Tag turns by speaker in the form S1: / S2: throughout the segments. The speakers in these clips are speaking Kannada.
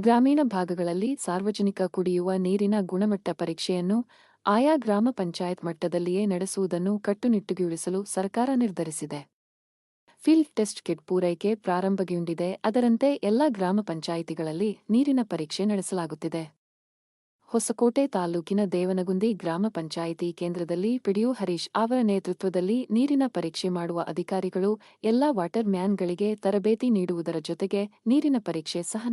S1: ಗ್ರಾಮೀಣ ಭಾಗಗಳಲ್ಲಿ ಸಾರ್ವಜನಿಕ ಕುಡಿಯುವ ನೀರಿನ ಗುಣಮಟ್ಟ ಪರೀಕ್ಷೆಯನ್ನು ಆಯಾ ಗ್ರಾಮ ಪಂಚಾಯತ್ ಮಟ್ಟದಲ್ಲಿಯೇ ನಡೆಸುವುದನ್ನು ಕಟ್ಟುನಿಟ್ಟುಗೊಳಿಸಲು ಸರ್ಕಾರ ನಿರ್ಧರಿಸಿದೆ. ಫೀಲ್ಡ್ ಟೆಸ್ಟ್ ಕಿಟ್ ಪೂರೈಕೆ ಪ್ರಾರಂಭಗೊಂಡಿದೆ. ಅದರಂತೆ ಎಲ್ಲ ಗ್ರಾಮ ಪಂಚಾಯಿತಿಗಳಲ್ಲಿ ನೀರಿನ ಪರೀಕ್ಷೆ ನಡೆಸಲಾಗುತ್ತಿದೆ. ಹೊಸಕೋಟೆ ತಾಲೂಕಿನ ದೇವನಗುಂದಿ ಗ್ರಾಮ ಪಂಚಾಯಿತಿ ಕೇಂದ್ರದಲ್ಲಿ ಪಿಡಿಯು ಹರೀಶ್ ಅವರ ನೇತೃತ್ವದಲ್ಲಿ ನೀರಿನ ಪರೀಕ್ಷೆ ಮಾಡುವ ಅಧಿಕಾರಿಗಳು ಎಲ್ಲಾ ವಾಟರ್ ಮ್ಯಾನ್ಗಳಿಗೆ ತರಬೇತಿ ನೀಡುವುದರ ಜೊತೆಗೆ ನೀರಿನ ಪರೀಕ್ಷೆ ಸಹ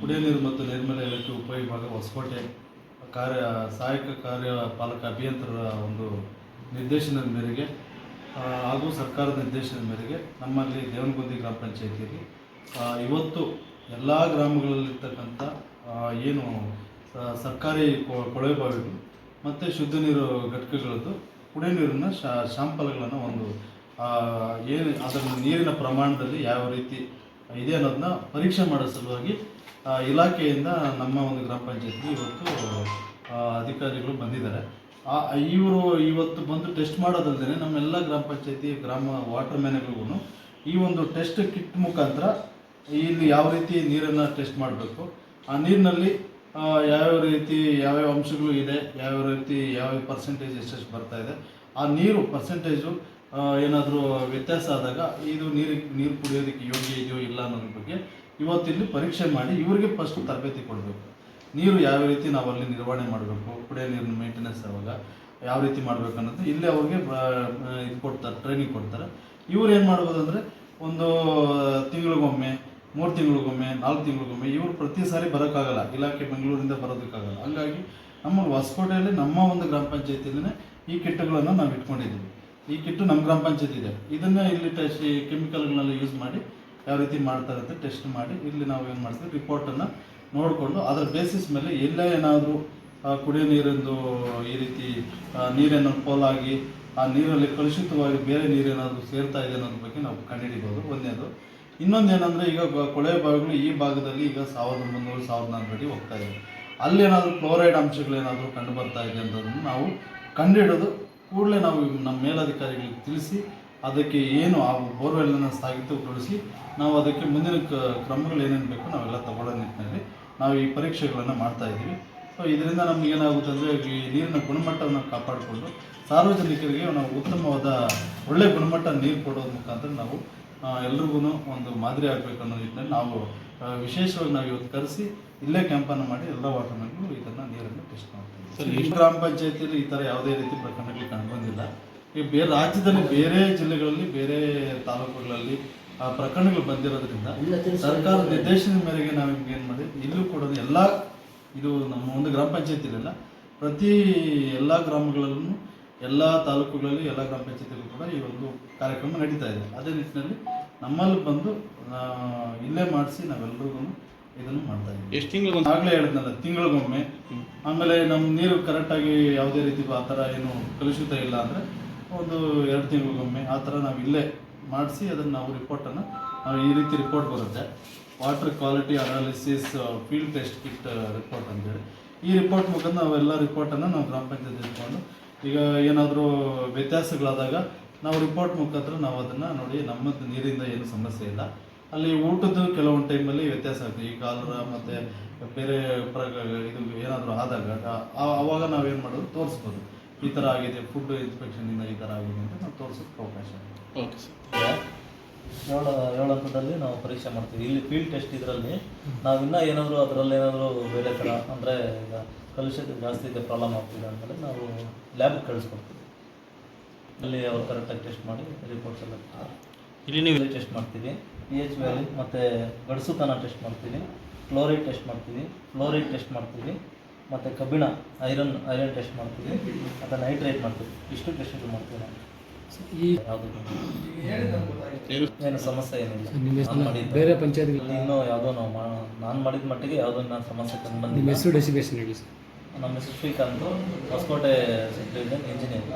S2: ಕುಡಿಯ ನೀರು ಮತ್ತು ಹೊಸಕೋಟೆ ಕಾರ್ಯ, ಸಹಾಯಕ ಕಾರ್ಯಪಾಲಕ ಅಭಿಯಂತರರ ಒಂದು ನಿರ್ದೇಶನದ ಮೇರೆಗೆ ಹಾಗೂ ಸರ್ಕಾರದ ನಿರ್ದೇಶನದ ಮೇರೆಗೆ ನಮ್ಮಲ್ಲಿ ದೇವನಗುಂದಿ ಗ್ರಾಮ ಪಂಚಾಯಿತಿಯಲ್ಲಿ ಇವತ್ತು ಎಲ್ಲ ಗ್ರಾಮಗಳಲ್ಲಿರ್ತಕ್ಕಂಥ ಏನು ಸರ್ಕಾರಿ ಕೊಳವೆ ಬಾವಿಗಳು ಮತ್ತು ಶುದ್ಧ ನೀರು ಘಟಕಗಳದ್ದು ಕುಡಿಯೋ ನೀರನ್ನು ಶಾಂಪಲ್ಗಳನ್ನು ಒಂದು ಏನು ಅದರ ನೀರಿನ ಪ್ರಮಾಣದಲ್ಲಿ ಯಾವ ರೀತಿ ಇದೆ ಅನ್ನೋದನ್ನ ಪರೀಕ್ಷೆ ಮಾಡೋ ಸಲುವಾಗಿ ಇಲಾಖೆಯಿಂದ ನಮ್ಮ ಒಂದು ಗ್ರಾಮ ಪಂಚಾಯತ್ಗೆ ಇವತ್ತು ಅಧಿಕಾರಿಗಳು ಬಂದಿದ್ದಾರೆ. ಆ, ಇವರು ಇವತ್ತು ಬಂದು ಟೆಸ್ಟ್ ಮಾಡೋದಲ್ಲದೆ ನಮ್ಮೆಲ್ಲ ಗ್ರಾಮ ಪಂಚಾಯತಿ, ಗ್ರಾಮ ವಾಟರ್ ಮ್ಯಾನ್ಗಳಿಗೂ ಈ ಒಂದು ಟೆಸ್ಟ್ ಕಿಟ್ ಮುಖಾಂತರ ಇಲ್ಲಿ ಯಾವ ರೀತಿ ನೀರನ್ನು ಟೆಸ್ಟ್ ಮಾಡಬೇಕು? ಆ ನೀರಿನಲ್ಲಿ ಯಾವ್ಯಾವ ರೀತಿ ಯಾವ್ಯಾವ ಅಂಶಗಳು ಇದೆ, ಯಾವ್ಯಾವ ರೀತಿ ಯಾವ್ಯಾವ ಪರ್ಸೆಂಟೇಜ್ ಎಷ್ಟೆಷ್ಟು ಬರ್ತಾ ಇದೆ, ಆ ನೀರು ಪರ್ಸೆಂಟೇಜು ಏನಾದರೂ ವ್ಯತ್ಯಾಸ ಆದಾಗ ಇದು ನೀರಿಗೆ, ನೀರು ಕುಡಿಯೋದಕ್ಕೆ ಯೋಗ್ಯ ಇದೆಯೋ ಇಲ್ಲ ಅನ್ನೋದ್ರ ಬಗ್ಗೆ ಇವತ್ತಿಲ್ಲಿ ಪರೀಕ್ಷೆ ಮಾಡಿ ಇವರಿಗೆ ಫಸ್ಟ್ ತರಬೇತಿ ಕೊಡಬೇಕು. ನೀರು ಯಾವ ರೀತಿ ನಾವು ಅಲ್ಲಿ ನಿರ್ವಹಣೆ ಮಾಡಬೇಕು, ಕುಡಿಯೋ ನೀರಿನ ಮೇಂಟೆನೆನ್ಸ್ ಆವಾಗ ಯಾವ ರೀತಿ ಮಾಡಬೇಕು ಅನ್ನೋದು ಇಲ್ಲೇ ಅವ್ರಿಗೆ ಇದು ಕೊಡ್ತಾರೆ ಟ್ರೈನಿಂಗ್ ಕೊಡ್ತಾರೆ. ಇವ್ರು ಏನು ಮಾಡ್ಬೋದು ಅಂದರೆ ಒಂದು, ತಿಂಗಳಿಗೊಮ್ಮೆ ಮೂರು ತಿಂಗಳಿಗೊಮ್ಮೆ, ನಾಲ್ಕು ತಿಂಗಳಿಗೊಮ್ಮೆ ಇವರು ಪ್ರತಿ ಸಾರಿ ಬರೋಕ್ಕಾಗಲ್ಲ. ಇಲಾಖೆ ಬೆಂಗಳೂರಿಂದ ಬರೋದಕ್ಕಾಗಲ್ಲ. ಹಂಗಾಗಿ ನಮ್ಮ ಹೊಸಕೋಟೆಯಲ್ಲಿ ನಮ್ಮ ಒಂದು ಗ್ರಾಮ ಪಂಚಾಯತಿಯಲ್ಲೇ ಈ ಕಿಟ್ಟುಗಳನ್ನು ನಾವು ಇಟ್ಕೊಂಡಿದ್ದೀವಿ. ಈ ಕಿಟ್ಟು ನಮ್ಮ ಗ್ರಾಮ ಪಂಚಾಯತ್ ಇದೆ. ಇದನ್ನು ಇಲ್ಲಿ ಟೆಸ್ಟ್, ಈ ಕೆಮಿಕಲ್ಗಳನ್ನೆಲ್ಲ ಯೂಸ್ ಮಾಡಿ ಯಾವ ರೀತಿ ಮಾಡ್ತಾರೆ ಅಂತ ಟೆಸ್ಟ್ ಮಾಡಿ ಇಲ್ಲಿ ನಾವು ಏನು ಮಾಡ್ತೀವಿ ರಿಪೋರ್ಟನ್ನು ನೋಡಿಕೊಂಡು ಅದರ ಬೇಸಿಸ್ ಮೇಲೆ ಎಲ್ಲೇ ಏನಾದರೂ ಕುಡಿಯೋ ನೀರಿಂದು ಈ ರೀತಿ ನೀರೇನೋ ಪೋಲಾಗಿ ಆ, ನೀರಲ್ಲಿ ಕಲುಷಿತವಾಗಿ ಬೇರೆ ನೀರೇನಾದರೂ ಸೇರ್ತಾ ಇದೆ ಅನ್ನೋದ್ರ ಬಗ್ಗೆ ನಾವು ಕಂಡುಹಿಡಿಬೋದು. ಒಂದನೇದು ಇನ್ನೊಂದು ಏನಂದರೆ ಈಗ ಕೊಳವೆ ಬಾವಿಗಳು ಈ ಭಾಗದಲ್ಲಿ ಈಗ ಸಾವಿರದ ಒಂಬೈನೂರು, ಸಾವಿರದ ನಾಲ್ಕು ಅಡಿ ಹೋಗ್ತಾ ಇದೆ ಅಲ್ಲೇನಾದರೂ ಕ್ಲೋರೈಡ್ ಅಂಶಗಳೇನಾದರೂ ಕಂಡು ಬರ್ತಾ ಇದೆ ಅನ್ನೋದನ್ನು ನಾವು ಕಂಡುಹಿಡಿದು ಕೂಡಲೇ ನಾವು ನಮ್ಮ ಮೇಲಧಿಕಾರಿಗಳಿಗೆ ತಿಳಿಸಿ, ಅದಕ್ಕೆ ಏನು ಆ ಬೋರ್ವೆಲ್ಲನ್ನು ಸ್ಥಗಿತಗೊಳಿಸಿ ನಾವು ಅದಕ್ಕೆ ಮುಂದಿನ ಕ್ರಮಗಳು ಏನೇನು ಬೇಕು ನಾವೆಲ್ಲ ತಗೊಳ್ಳೋ ನಿಟ್ಟಿನಲ್ಲಿ ನಾವು ಈ ಪರೀಕ್ಷೆಗಳನ್ನು ಮಾಡ್ತಾ ಇದ್ದೀವಿ. ಸೊ ಇದರಿಂದ ನಮ್ಗೆ ಏನಾಗುತ್ತೆ ಅಂದರೆ ಈ ನೀರಿನ ಗುಣಮಟ್ಟವನ್ನು ಕಾಪಾಡಿಕೊಂಡು ಸಾರ್ವಜನಿಕರಿಗೆ ನಾವು ಉತ್ತಮವಾದ ಒಳ್ಳೆಯ ಗುಣಮಟ್ಟ ನೀರು ಕೊಡೋದ್ರ ಮುಖಾಂತರ ನಾವು ಎಲ್ರಿಗೂ ಒಂದು ಮಾದರಿ ಆಗಬೇಕು ಅನ್ನೋ ನಿಟ್ಟಿನಲ್ಲಿ ನಾವು ವಿಶೇಷವಾಗಿ ನಾವು ಇವತ್ತು ಕರೆಸಿ ಇಲ್ಲೇ ಕ್ಯಾಂಪನ್ನು ಮಾಡಿ ಎಲ್ಲ ವಾಟರ್ ಇದನ್ನು ನೀರನ್ನು ಟೆಸ್ಟ್ ಮಾಡ್ತೀವಿ. ಈ ಗ್ರಾಮ ಪಂಚಾಯತಿಯಲ್ಲಿ ಈ ಥರ ಯಾವುದೇ ರೀತಿ ಪ್ರಕರಣಗಳು ಕಂಡುಬಂದಿಲ್ಲ ಈ ಬೇರೆ ರಾಜ್ಯದಲ್ಲಿ ಬೇರೆ ಜಿಲ್ಲೆಗಳಲ್ಲಿ ಬೇರೆ ತಾಲೂಕುಗಳಲ್ಲಿ ಆ ಪ್ರಕರಣಗಳು ಬಂದಿರೋದ್ರಿಂದ ಸರ್ಕಾರದ ನಿರ್ದೇಶನದ ಮೇರೆಗೆ ನಾವು ನಿಮ್ಗೆ ಏನು ಮಾಡಿದ್ವಿ? ಇಲ್ಲೂ ಕೂಡ ಎಲ್ಲ ಇದು ನಮ್ಮ ಒಂದು ಗ್ರಾಮ ಪಂಚಾಯತಿಲೆಲ್ಲ ಪ್ರತಿ ಎಲ್ಲ ಗ್ರಾಮಗಳಲ್ಲೂ ಎಲ್ಲ ತಾಲೂಕುಗಳಲ್ಲಿ ಎಲ್ಲ ಗ್ರಾಮ ಪಂಚಾಯತಿಗಳು ಕೂಡ ಈ ಒಂದು ಕಾರ್ಯಕ್ರಮ ನಡೀತಾ ಇದೆ. ಅದೇ ನಿಟ್ಟಿನಲ್ಲಿ ನಮ್ಮಲ್ಲಿ ಬಂದು ಇಲ್ಲೇ ಮಾಡಿಸಿ ನಾವೆಲ್ಲರಿಗೂ ಇದನ್ನು ಮಾಡ್ತಾ ಇದ್ದೀವಿ.
S3: ಎಷ್ಟು ತಿಂಗಳು
S2: ಆಗಲೇ ಹೇಳಿದ್ನಲ್ಲ ತಿಂಗಳಿಗೊಮ್ಮೆ. ಆಮೇಲೆ ನಮ್ಮ ನೀರು ಕರೆಕ್ಟಾಗಿ ಯಾವುದೇ ರೀತಿ ಆ ಥರ ಏನು ಕಲುಷಿತ ಇಲ್ಲ ಅಂದರೆ ಒಂದು ಎರಡು ತಿಂಗಳಿಗೊಮ್ಮೆ ಆ ಥರ ನಾವು ಇಲ್ಲೇ ಮಾಡಿಸಿ ಅದನ್ನು ನಾವು ರಿಪೋರ್ಟನ್ನು ನಾವು ಈ ರೀತಿ ರಿಪೋರ್ಟ್ ಬರುತ್ತೆ. Water quality analysis field test kit report ಅಂತೇಳಿ. ಈ ರಿಪೋರ್ಟ್ ಮುಖಾಂತರ ನಾವೆಲ್ಲ ರಿಪೋರ್ಟನ್ನು ನಾವು ಗ್ರಾಮ ಪಂಚಾಯತ್ ಇಟ್ಕೊಂಡು ಈಗ ಏನಾದರೂ ವ್ಯತ್ಯಾಸಗಳಾದಾಗ ನಾವು ರಿಪೋರ್ಟ್ ಮುಖಾಂತರ ನಾವು ಅದನ್ನು ನೋಡಿ ನಮ್ಮ ನೀರಿಂದ ಏನು ಸಮಸ್ಯೆ ಇಲ್ಲ. ಅಲ್ಲಿ ಊಟದ್ದು ಕೆಲವೊಂದು ಟೈಮಲ್ಲಿ ವ್ಯತ್ಯಾಸ ಆಗ್ತದೆ. ಈ ಕಾಲರ ಮತ್ತು ಬೇರೆ ಪ್ರ ಇದು ಏನಾದರೂ ಆದಾಗ ಆವಾಗ ನಾವೇನು ಮಾಡೋದು? ತೋರಿಸ್ಬೋದು. ಈ ಥರ ಆಗಿದೆ ಫುಡ್ ಇನ್ಸ್ಪೆಕ್ಷನಿಂದ ಈ ಥರ ಆಗಿದೆ ಅಂತ ನಾವು ತೋರಿಸೋಕ್ಕೆ ಅವಕಾಶ ಇದೆ.
S3: ಓಕೆ ಸರ್
S4: ಏಳು ಏಳು ಹಂತದಲ್ಲಿ ನಾವು ಪರೀಕ್ಷೆ ಮಾಡ್ತೀವಿ. ಇಲ್ಲಿ ಫೀಲ್ಡ್ ಟೆಸ್ಟ್ ಇದರಲ್ಲಿ ನಾವು ಇನ್ನೂ ಏನಾದರೂ ಅದರಲ್ಲಿ ಏನಾದರೂ ಬೇರೆ ಥರ ಅಂದರೆ ಈಗ ಕಲುಷಿತ ಜಾಸ್ತಿ ಇದೆ ಪ್ರಾಬ್ಲಮ್ ಆಗ್ತಿದೆ ಅಂದಮೇಲೆ ನಾವು ಲ್ಯಾಬ್ಗೆ ಕಳಿಸ್ಕೊಡ್ತೀವಿ. ಅಲ್ಲಿ ಅವ್ರು ಕರೆಕ್ಟಾಗಿ ಟೆಸ್ಟ್ ಮಾಡಿ ರಿಪೋರ್ಟ್ಸ್ ಎಲ್ಲ
S3: ಇಲ್ಲಿ ನೀವು
S4: ಇಲ್ಲಿ ಟೆಸ್ಟ್ ಮಾಡ್ತೀವಿ. ಪಿ ಎಚ್ ವ್ಯಾಲಿ ಮತ್ತು ಗಡಸುತನ ಟೆಸ್ಟ್ ಮಾಡ್ತೀವಿ. ಕ್ಲೋರೈಡ್ ಟೆಸ್ಟ್ ಮಾಡ್ತೀವಿ. ಫ್ಲೋರೈಡ್ ಟೆಸ್ಟ್ ಮಾಡ್ತೀವಿ. ಮತ್ತು ಕಬ್ಬಿಣ ಐರನ್ ಐರನ್ ಟೆಸ್ಟ್ ಮಾಡ್ತೀವಿ. ಮತ್ತು ನೈಟ್ರೇಟ್ ಮಾಡ್ತೀವಿ. ಇಷ್ಟು ಟೆಸ್ಟ್ಗಳು ಮಾಡ್ತೀವಿ ನಾವು. ಯಾವುದು
S3: ಏನು?
S4: ಸಮಸ್ಯೆ ಏನಿಲ್ಲ.
S5: ಬೇರೆ ಪಂಚಾಯತ್
S4: ಇಲ್ಲಿ ಇನ್ನೂ ಯಾವುದೋ ನಾವು ಮಾ ನಾನು ಮಾಡಿದ ಮಟ್ಟಿಗೆ ಯಾವುದೋ ನಾನು ಸಮಸ್ಯೆ ಕಂಡು ಬಂದಿಲ್ಲ.
S5: ಹೆಸರು ಡೆಸಿಗೇಷನ್ ಹೇಳಿ ಸರ್
S4: ನಮ್ಮ ಹೆಸರು ಶ್ರೀಕಾಂತ್. Hosakote division engineer